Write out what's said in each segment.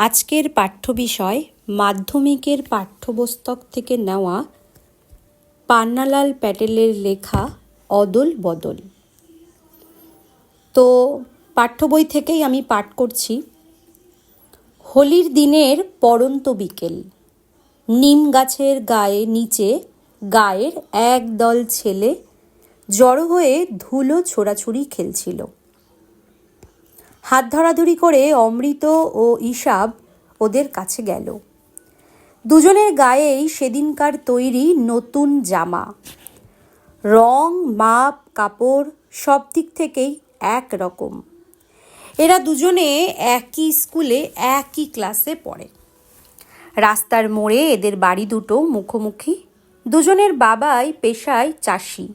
আজকের পাঠ্য বিষয় মাধ্যমিকের পাঠ্যপুস্তক থেকে নেওয়া পান্নালাল প্যাটেলের লেখা অদল বদল। তো পাঠ্য বই থেকেই আমি পাঠ করছি। হোলির দিনের পরন্ত বিকেল। নিম গাছের গায়ে নিচে গায়ের এক দল ছেলে জড়ো হয়ে ধুলো ছোড়াছুড়ি খেলছিল। হাত ধরাধরি করে অমৃত ও ইসাব ওদের কাছে গেল। দুজনের গায়েই সেদিনকার তৈরি নতুন জামা। রং, মাপ, কাপড় সব দিক থেকেই এক রকম এরা দুজনে একই স্কুলে, একই ক্লাসে পড়ে। রাস্তার মোড়ে এদের বাড়ি দুটো মুখোমুখি। দুজনের বাবাই পেশায় চাষি।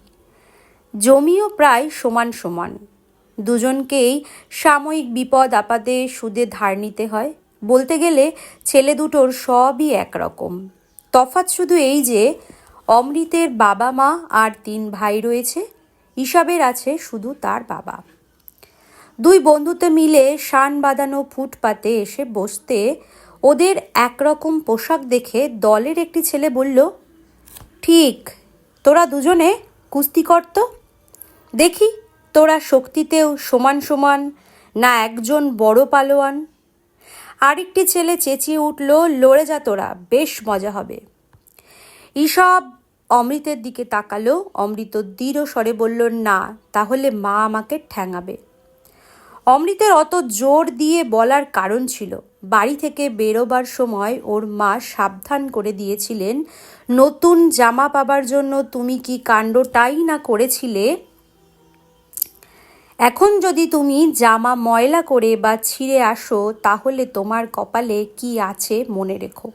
জমিও প্রায় সমান সমান। দুজনকেই সাময়িক বিপদ, আপদে সুদে ধার নিতে হয়। বলতে গেলে ছেলে দুটোর সবই একরকম। তফাৎ শুধু এই যে, অমৃতের বাবা মা আর তিন ভাই রয়েছে ইসাবের আছে শুধু তার বাবা। দুই বন্ধুতে মিলে শান বাঁধানো ফুটপাতে এসে বসতে ওদের একরকম পোশাক দেখে দলের একটি ছেলে বলল, ঠিক, তোরা দুজনে কুস্তি করতো দেখি তোরা শক্তিতেও সমান সমান, না একজন বড় পালোয়ান। আরেকটি ছেলে চেঁচিয়ে উঠল, লড়ে যা তোরা, বেশ মজা হবে। ইসব অমৃতের দিকে তাকালো, অমৃত দৃঢ় স্বরে বলল, না, তাহলে মা আমাকে ঠ্যাঙাবে। অমৃতের অত জোর দিয়ে বলার কারণ ছিল, বাড়ি থেকে বেরোবার সময় ওর মা সাবধান করে দিয়েছিলেন, নতুন জামা পাবার জন্য তুমি কি কাণ্ডটাই না করেছিলে? এখন যদি তুমি জামা ময়লা করে বা ছিঁড়ে আসো, তাহলে তোমার কপালে কি আছে মনে রেখো।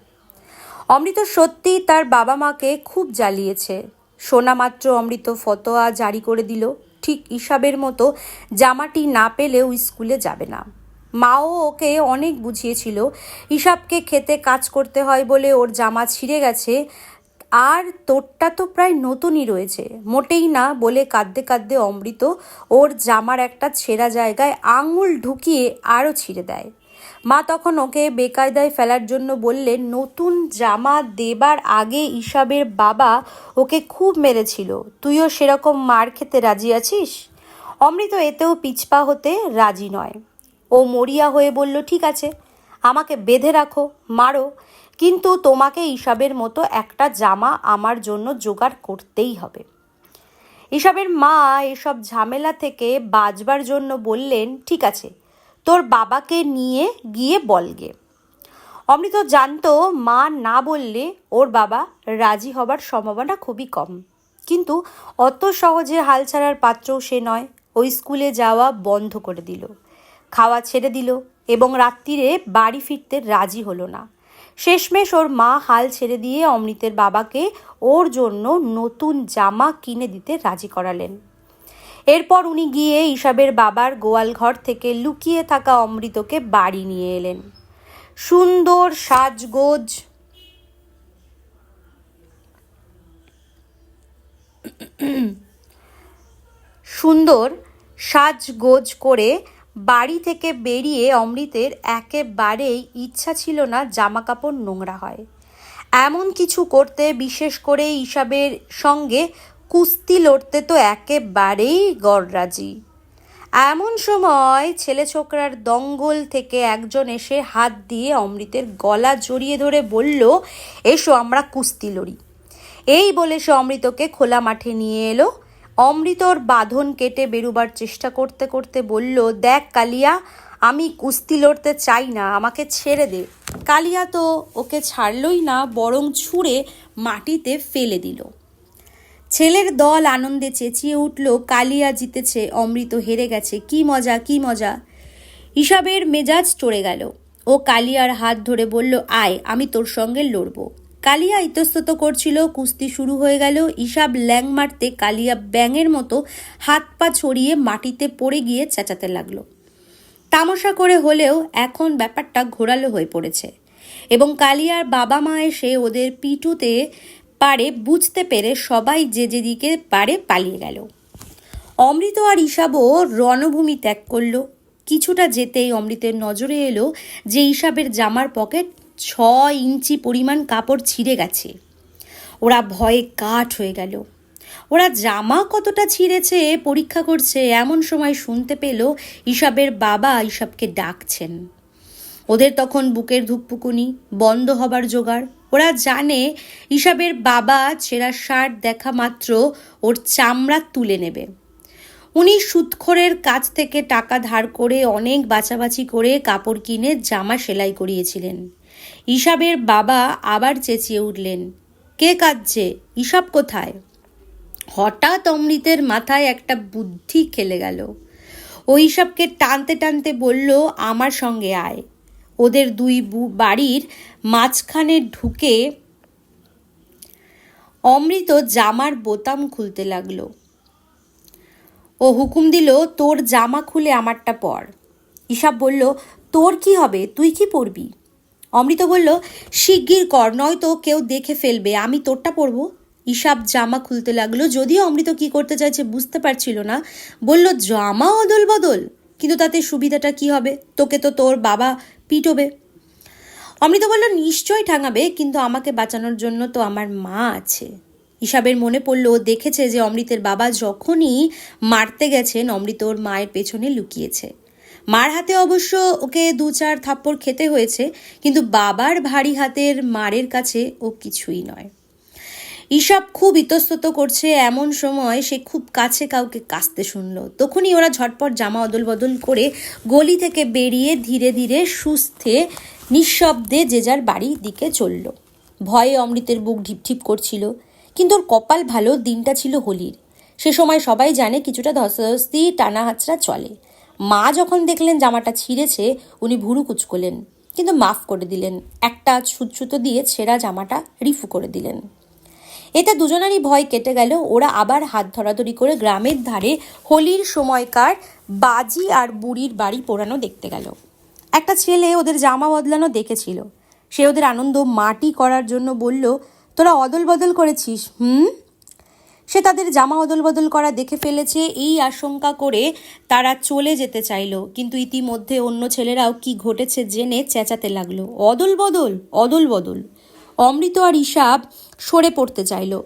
অমৃত সত্যিই তার বাবা মাকে খুব জ্বালিয়েছে। শোনা মাত্র অমৃত ফতোয়া জারি করে দিল। ঠিক ইসাবের মতো জামাটি না পেলেও স্কুলে যাবে না। মাও ওকে অনেক বুঝিয়েছিল ইসাবকে খেতে কাজ করতে হয় বলে ওর জামা ছিঁড়ে গেছে আর তোরটা তো প্রায় নতুনই রয়েছে। মোটেই না বলে কাঁদতে কাঁদতে অমৃত ওর জামার একটা ছেঁড়া জায়গায় আঙুল ঢুকিয়ে আরও ছিঁড়ে দেয়। মা তখন ওকে বেকায়দায় ফেলার জন্য বললেন, নতুন জামা দেবার আগে ইসাবের বাবা ওকে খুব মেরেছিল। তুইও সেরকম মার খেতে রাজি আছিস? অমৃত এতেও পিছপা হতে রাজি নয়। ও মরিয়া হয়ে বলল, ঠিক আছে। আমাকে বেঁধে রাখো, মারো। কিন্তু তোমাকে ইসাবের মতো একটা জামা আমার জন্য জোগাড় করতেই হবে। ইসাবের মা এসব ঝামেলা থেকে বাঁচবার জন্য বললেন, ঠিক আছে, তোর বাবাকে নিয়ে গিয়ে বলগে অমৃত জানতো, মা না বললে ওর বাবা রাজি হবার সম্ভাবনা খুবই কম। কিন্তু অত সহজে হাল ছাড়ার পাত্রও সে নয়, ওই স্কুলে যাওয়া বন্ধ করে দিল। খাওয়া ছেড়ে দিল এবং রাত্রিরে বাড়ি ফিরতে রাজি হলো না। শেষমেশ ওর মা হাল ছেড়ে দিয়ে অমৃতের বাবাকে ওর জন্য নতুন জামা কিনে দিতে রাজি করালেন। এরপর উনি গিয়ে ইসাবের বাবার গোয়াল ঘর থেকে লুকিয়ে থাকা অমৃতকে বাড়ি নিয়ে এলেন। সুন্দর সাজগোজ। সুন্দর সাজগোজ করে বাড়ি থেকে বেরিয়ে অমৃতের একেবারেই ইচ্ছা ছিল না জামা কাপড় নোংরা হয়। এমন কিছু করতে, বিশেষ করে ইসাবের সঙ্গে কুস্তি লড়তে তো একেবারেই গড়রাজি। এমন সময় ছেলে ছোকরার দঙ্গল থেকে একজন এসে হাত দিয়ে অমৃতের গলা জড়িয়ে ধরে বলল, এসো, আমরা কুস্তি লড়ি। এই বলে সে অমৃতকে খোলা মাঠে নিয়ে এলো। অমৃতর বাঁধন কেটে বেরুবার চেষ্টা করতে করতে বলল, দেখ কালিয়া, আমি কুস্তি লড়তে চাই না, আমাকে ছেড়ে দে। কালিয়া তো ওকে ছাড়লই না, বরং ছুঁড়ে মাটিতে ফেলে দিল। ছেলের দল আনন্দে চেঁচিয়ে উঠল, কালিয়া জিতেছে, অমৃত হেরে গেছে, কি মজা কি মজা? হিসাবের মেজাজ চড়ে গেল। ও কালিয়ার হাত ধরে বলল, আয়, আমি তোর সঙ্গে লড়বো। কালিয়া ইতস্তত করছিল, কুস্তি শুরু হয়ে গেল, ইসাব ল্যাং মারতে কালিয়া ব্যাঙের মতো হাত পা ছড়িয়ে মাটিতে পড়ে গিয়ে চেঁচাতে লাগল। তামাশা করে হলেও এখন ব্যাপারটা ঘোরালো হয়ে পড়েছে এবং কালিয়ার বাবা মা এসে ওদের পিটুতে পারে বুঝতে পেরে সবাই যে যেদিকে পারে পালিয়ে গেল। অমৃত আর ইসাবও রণভূমি ত্যাগ করল। কিছুটা যেতেই অমৃতের নজরে এলো যে ইসাবের জামার পকেট ছ ইঞ্চি পরিমাণ কাপড় ছিঁড়ে গেছে। ওরা ভয়ে কাঠ হয়ে গেল। ওরা জামা কতটা ছিঁড়েছে পরীক্ষা করছে, এমন সময় শুনতে পেল ইসাবের বাবা ইসাবকে ডাকছেন। ওদের তখন বুকের ধুকপুকুনি, বন্ধ হবার জোগাড়। ওরা জানে ইসাবের বাবা ছেঁড়া শার্ট দেখা মাত্র ওর চামড়া তুলে নেবে। উনি সুৎখোরের কাছ থেকে টাকা ধার করে অনেক বাছাবাছি করে কাপড় কিনে জামা সেলাই করিয়েছিলেন। ইসাবের বাবা আবার চেঁচিয়ে উঠলেন, কে কাঁদছে? ইসাব কোথায়? হঠাৎ অমৃতের মাথায় একটা বুদ্ধি খেলে গেল। ও ইসাবকে টানতে টানতে বলল, আমার সঙ্গে আয়। ওদের দুই বাড়ির মাঝখানে ঢুকে অমৃত জামার বোতাম খুলতে লাগল। ও হুকুম দিল, তোর জামা খুলে আমারটা পর। ইসাব বলল, তোর কি হবে? তুই কি পরবি? অমৃত বলল, শিগগির কর, নয়তো কেউ দেখে ফেলবে। আমি তোরটা পরবো। ইসাব জামা খুলতে লাগল। যদিও অমৃত কি করতে চাইছে বুঝতে পারছিল না, বলল, জামা অদল বদল কিন্তু তাতে সুবিধাটা কি হবে? তোকে তো তোর বাবা পিটবে। অমৃত বলল নিশ্চয় ঠাঙাবে, কিন্তু আমাকে বাঁচানোর জন্য তো আমার মা আছে। ইসাবের মনে পড়ল দেখেছে যে অমৃতের বাবা যখনই মারতে গেছেন, অমৃত ওর মায়ের পেছনে লুকিয়েছে। মার হাতে অবশ্য ওকে দু চার থাপ্পড় খেতে হয়েছে, কিন্তু বাবার ভারী হাতের মারের কাছে ও কিছুই নয়। ইসাব খুব ইতস্তত করছে, এমন সময় সে খুব কাছে কাউকে কাস্তে শুনল। তখনই ওরা ঝটপট জামা অদল বদল করে গলি থেকে বেরিয়ে ধীরে ধীরে সুস্থে, নিঃশব্দে যে যার বাড়ির দিকে চলল। ভয়ে অমৃতের বুক ঢিপঢিপ করছিল, কিন্তু ওর কপাল ভালো, দিনটা ছিল হোলির। সে সময় সবাই জানে কিছুটা ধস্তাধস্তি টানা হাতড়া চলে। মা যখন দেখলেন জামাটা ছিঁড়েছে, উনি ভুরু কুচকলেন। কিন্তু মাফ করে দিলেন। একটা ছুতছুতো দিয়ে ছেঁড়া জামাটা রিফু করে দিলেন। এতে দুজনেরই ভয় কেটে গেল। ওরা আবার হাত ধরাধরি করে গ্রামের ধারে হোলির সময়কার বাজি আর বুড়ির বাড়ি পোড়ানো দেখতে গেল। একটা ছেলে ওদের জামা বদলানো দেখেছিল। সে ওদের আনন্দ মাটি করার জন্য বলল, তোরা অদল বদল করেছিস, হুম? সে তাদের জামা অদল বদল করা দেখে ফেলেছে। এই আশঙ্কা করে তারা চলে যেতে চাইলো। কিন্তু ইতিমধ্যে অন্য ছেলেরাও কি ঘটেছে জেনে চেঁচাতে লাগল। অদল বদল অদল বদল অমৃত আর ইসাব সরে পড়তে চাইলো।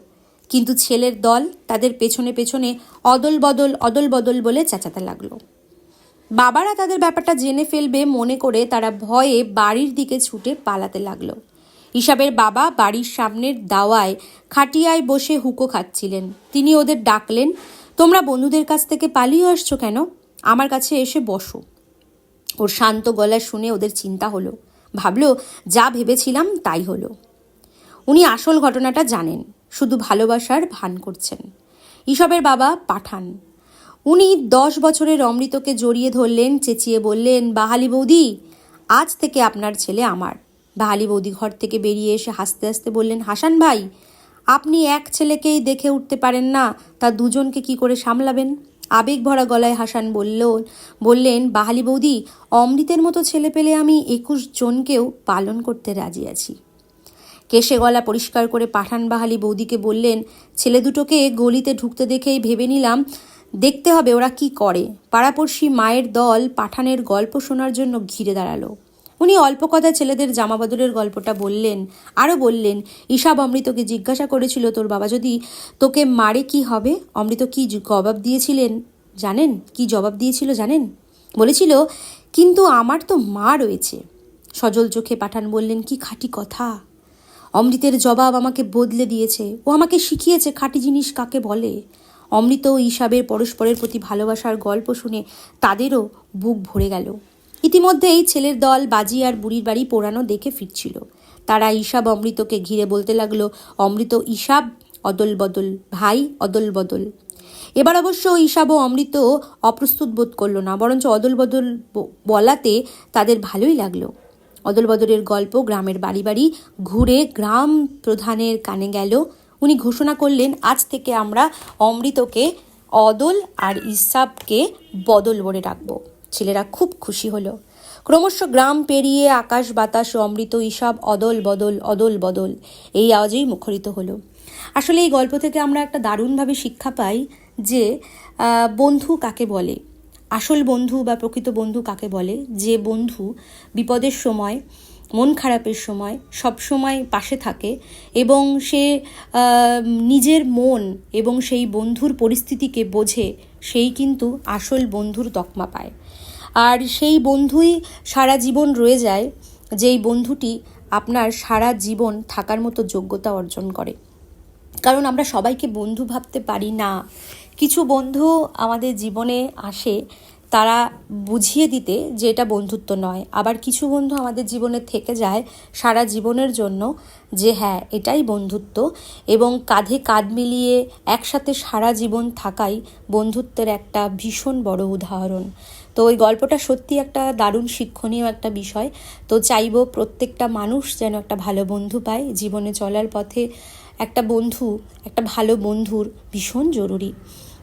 কিন্তু ছেলের দল তাদের পেছনে পেছনে অদল বদল অদল বদল বলে চেঁচাতে লাগল। বাবারা তাদের ব্যাপারটা জেনে ফেলবে মনে করে তারা ভয়ে বাড়ির দিকে ছুটে পালাতে লাগল। ইসাবের বাবা বাড়ির সামনের দাওয়ায় খাটিয়ায় বসে হুকো খাচ্ছিলেন। তিনি ওদের ডাকলেন, তোমরা বন্ধুদের কাছ থেকে পালিয়ে আসছো কেন? আমার কাছে এসে বসো। ওর শান্ত গলা শুনে ওদের চিন্তা হলো। ভাবলো, যা ভেবেছিলাম তাই হলো। উনি আসল ঘটনাটা জানেন, শুধু ভালোবাসার ভান করছেন। ইসবের বাবা পাঠান। উনি দশ বছরের অমৃতকে জড়িয়ে ধরলেন, চেঁচিয়ে বললেন, বাহালি বৌদি, আজ থেকে আপনার ছেলে আমার। বাহালি বৌদি ঘর থেকে বেরিয়ে এসে হাসতে হাসতে বললেন, হাসান ভাই, আপনি এক ছেলেকেই দেখে উঠতে পারেন না, তা দুজনকে কি করে সামলাবেন? আবেগ ভরা গলায় হাসান বলল, বললেন, বাহালি বৌদি, অমৃতের মতো ছেলে পেলে আমি একুশ জনকেও পালন করতে রাজি আছি। কেশে গলা পরিষ্কার করে পাঠান বাহালি বৌদিকে বললেন, ছেলে দুটোকে গলিতে ঢুকতে দেখেই ভেবে নিলাম, দেখতে হবে ওরা কি করে। পাড়াপড়শি মায়ের দল পাঠানের গল্প শোনার জন্য ঘিরে দাঁড়াল। উনি অল্প কথা ছেলেদের জামা বদলের গল্পটা বললেন, আরও বললেন, ঈশাব অমৃতকে জিজ্ঞাসা করেছিল, তোর বাবা যদি তোকে মারে কি হবে? অমৃত কি জবাব দিয়েছিলেন? জানেন? কি জবাব দিয়েছিল জানেন? বলেছিল, কিন্তু আমার তো মা রয়েছে। সজল চোখে পাঠান বললেন, কি খাঁটি কথা। অমৃতের জবাব আমাকে বদলে দিয়েছে। ও আমাকে শিখিয়েছে, খাঁটি জিনিস কাকে বলে? অমৃত ও ঈশাবের পরস্পরের প্রতি ভালোবাসার গল্প শুনে তাদেরও বুক ভরে গেল। ইতিমধ্যেই ছেলের দল বাজি আর বুড়ির বাড়ি পোড়ানো দেখে ফিরছিল। তারা ঈশাব অমৃতকে ঘিরে বলতে লাগল, অমৃত ঈশাব, অদল বদল, ভাই অদল বদল। এবার অবশ্য ঈশাব ও অমৃত অপ্রস্তুত বোধ করল না, বরঞ্চ অদল বদল বলাতে তাদের ভালোই লাগল। অদল বদলের গল্প গ্রামের বাড়ি বাড়ি ঘুরে গ্রাম প্রধানের কানে গেল। উনি ঘোষণা করলেন, আজ থেকে আমরা অমৃতকে, অদল আর ইসাবকে বদল বলে রাখব। ছেলেরা খুব খুশি হলো। ক্রমশ গ্রাম পেরিয়ে আকাশ, বাতাস ও অমৃত ইসব অদল বদল অদল বদল এই আওয়াজেই মুখরিত হলো। আসলে এই গল্প থেকে আমরা একটা দারুণভাবে শিক্ষা পাই যে বন্ধু কাকে বলে? আসল বন্ধু বা প্রকৃত বন্ধু কাকে বলে? যে বন্ধু বিপদের সময়, মন খারাপের সময়, সব সময় পাশে থাকে এবং সে নিজের মন এবং সেই বন্ধুর পরিস্থিতিকে বোঝে, সেই কিন্তু আসল বন্ধুর তকমা পায়। আর সেই বন্ধুই সারা জীবন রয়ে যায়, যেই বন্ধুটি আপনার সারা জীবন থাকার মতো যোগ্যতা অর্জন করে। কারণ আমরা সবাইকে বন্ধু ভাবতে পারি না। কিছু বন্ধু আমাদের জীবনে আসে, তারা বুঝিয়ে দিতে যে এটা বন্ধুত্ব নয়। আবার কিছু বন্ধু আমাদের জীবনে থেকে যায় সারা জীবনের জন্য যে হ্যাঁ এটাই বন্ধুত্ব এবং কাঁধে কাঁধ মিলিয়ে একসাথে সারা জীবন থাকাই বন্ধুত্বের একটা ভীষণ বড় উদাহরণ। তো ওই গল্পটা সত্যি একটা দারুণ শিক্ষণীয় একটা বিষয়। তো চাইব প্রত্যেকটা মানুষ যেন একটা ভালো বন্ধু পায়। জীবনে চলার পথে একটা বন্ধু, একটা ভালো বন্ধুর ভীষণ জরুরি।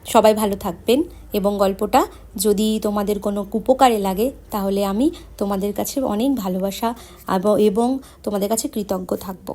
সবাই ভালো থাকবেন এবং গল্পটা যদি তোমাদের কোনো উপকারে লাগে, তাহলে আমি তোমাদের কাছে অনেক ভালোবাসা এবং তোমাদের কাছে কৃতজ্ঞ থাকব।